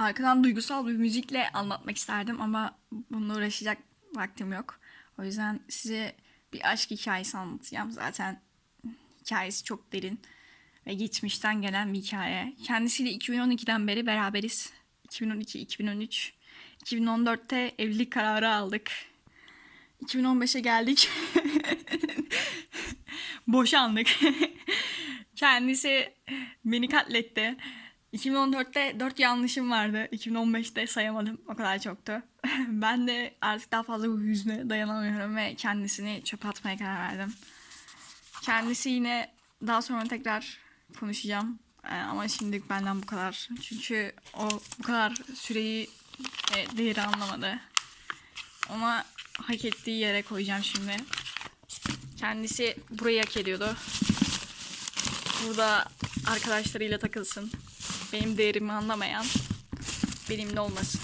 arkadan duygusal bir müzikle anlatmak isterdim ama bununla uğraşacak vaktim yok. O yüzden size bir aşk hikayesi anlatacağım. Zaten hikayesi çok derin ve geçmişten gelen bir hikaye. Kendisiyle 2012'den beri beraberiz. 2012, 2013, 2014'te evlilik kararı aldık. 2015'e geldik. Boşandık. Kendisi beni katletti. 2014'te 4 yanlışım vardı. 2015'te sayamadım. O kadar çoktu. ben de artık daha fazla bu hüzne dayanamıyorum ve kendisini çöpe atmaya karar verdim. Kendisi yine daha sonra tekrar konuşacağım. Ee, ama şimdilik benden bu kadar. Çünkü o bu kadar süreyi değeri anlamadı. Ona hak ettiği yere koyacağım şimdi. Kendisi burayı hak ediyordu. Burada arkadaşlarıyla takılsın. Benim değerimi anlamayan benimle olmasın.